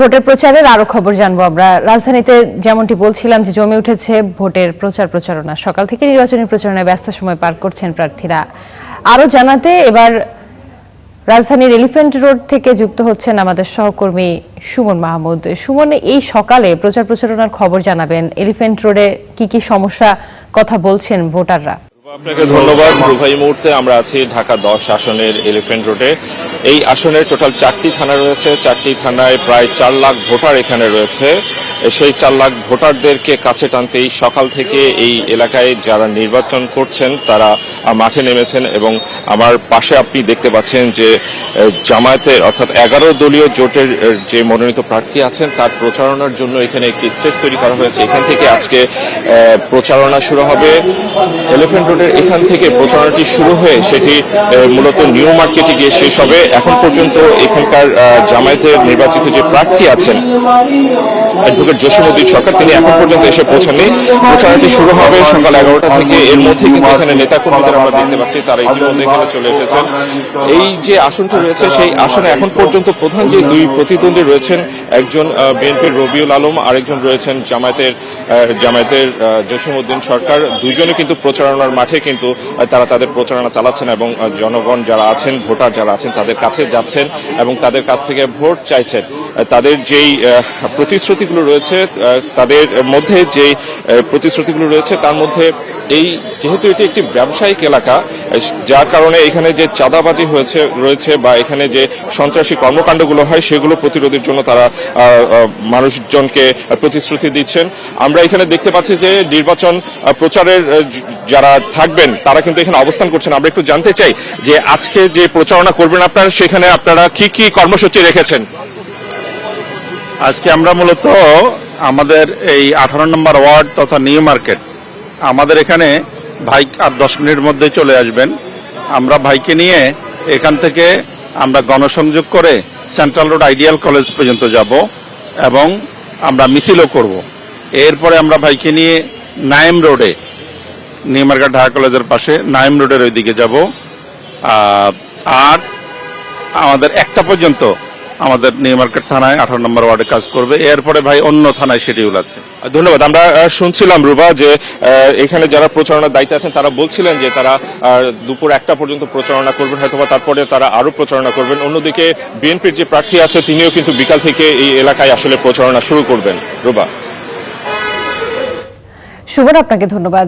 ভোটের প্রচারের আরও খবর জানব আমরা। রাজধানীতে যেমনটি বলছিলাম যে জমে উঠেছে ভোটের প্রচার প্রচারণা। সকাল থেকে নির্বাচনী প্রচারণায় ব্যস্ত সময় পার করছেন প্রার্থীরা। আরও জানাতে এবার রাজধানীর এলিফ্যান্ট রোড থেকে যুক্ত হচ্ছেন আমাদের সহকর্মী সুমন মাহমুদ। সুমন, এই সকালে প্রচার প্রচারণার খবর জানাবেন। এলিফ্যান্ট রোডে কি কি সমস্যা কথা বলছেন ভোটাররা? আপনাকে ধন্যবাদ। রুভা মুহূর্তে আমরা আছি ঢাকা দশ আসনের এলিফেন্ট রোডে। এই আসনের টোটাল চারটি থানা রয়েছে। চারটি থানায় প্রায় চার লাখ ভোটার এখানে রয়েছে। সেই চার লাখ ভোটারদেরকে কাছে টানতেই সকাল থেকে এই এলাকায় যারা নির্বাচন করছেন, তারা মাঠে নেমেছেন এবং আমার পাশে আপনি দেখতে পাচ্ছেন যে জামায়াতের অর্থাৎ এগারো দলীয় জোটের যে মনোনীত প্রার্থী আছেন, তার প্রচারণার জন্য এখানে একটি স্টেজ তৈরি করা হয়েছে। এখান থেকে আজকে প্রচারণা শুরু হবে। এলিফেন্ট রোডের এখান থেকে প্রচারণাটি শুরু হয়ে সেটি মূলত নিউ মার্কেটে গিয়ে শেষ হবে। এখন পর্যন্ত এখানকার জামায়াতের নির্বাচিত যে প্রার্থী আছেন অ্যাডভোকেট জসিমুদ্দিন সরকার তিনি এখন পর্যন্ত এসে পৌঁছাননি। প্রচারণাটি শুরু হবে সকাল এগারোটা থেকে। এর মধ্যে কিন্তু এখানে নেতাকর্মীদের আমরা দেখতে পাচ্ছি তারা ইতিমধ্যে এখানে চলে এসেছেন। এই যে আসনটি রয়েছে সেই আসনে এখন পর্যন্ত প্রধান যে দুই প্রতিদ্বন্দ্বী রয়েছেন একজন বিএনপির রবিউল আলম আরেকজন রয়েছেন জামায়াতের জামায়াতের জসিমউদ্দিন সরকার। দুইজনে কিন্তু প্রচারণার মাঠে কিন্তু তারা তাদের প্রচারণা চালাচ্ছেন এবং জনগণ যারা আছেন ভোটার যারা আছেন তাদের কাছে যাচ্ছেন এবং তাদের কাছ থেকে ভোট চাইছেন। তাদের যেই আহ, প্রতিশ্রুতিগুলো রয়েছে তাদের মধ্যে যে প্রতিশ্রুতিগুলো রয়েছে, তার মধ্যে এই যেহেতু এটি একটি ব্যবসায়িক এলাকা যার কারণে এখানে যে চাঁদাবাজি হয়েছে, রয়েছে বা এখানে যে সন্ত্রাসী কর্মকাণ্ডগুলো হয়, সেগুলো প্রতিরোধের জন্য তারা মানুষজনকে প্রতিশ্রুতি দিচ্ছেন। আমরা এখানে দেখতে পাচ্ছি যে নির্বাচন প্রচারের যারা থাকবেন, তারা কিন্তু এখানে অবস্থান করছেন। আমরা একটু জানতে চাই যে আজকে যে প্রচারণা করবেন আপনারা, সেখানে আপনারা কি কি কর্মসূচি রেখেছেন? আজকে আমরা মূলত আমাদের এই আঠারো নম্বর ওয়ার্ড তথা নিউ মার্কেট। আমাদের এখানে ভাই আর দশ মিনিটের মধ্যে চলে আসবেন। আমরা ভাইকে নিয়ে এখান থেকে আমরা গণসংযোগ করে সেন্ট্রাল রোড আইডিয়াল কলেজ পর্যন্ত যাব এবং আমরা মিছিলও করব। এরপরে আমরা ভাইকে নিয়ে নাইম রোডে, নিউ মার্কেট ঢাকা কলেজের পাশে নাইম রোডের ওইদিকে যাব। আর আমাদের একটা পর্যন্ত আমাদের নিউ মার্কেট থানায় আঠারো নম্বর ওয়ার্ডে কাজ করবে। এরপরে ভাই অন্য থানায় শিডিউল আছে। ধন্যবাদ। আমরা শুনছিলাম রুবা যে এখানে যারা প্রচারণার দায়িত্বে আছেন তারা বলছিলেন যে তারা আহ, দুপুর একটা পর্যন্ত প্রচারণা করবেন হয়তোবা তারপরে তারা আরও প্রচারণা করবেন। অন্যদিকে বিএনপির যে প্রার্থী আছে তিনিও কিন্তু বিকাল থেকে এই এলাকায় আসলে প্রচারণা শুরু করবেন। রুবা সুমন আপনাকে ধন্যবাদ।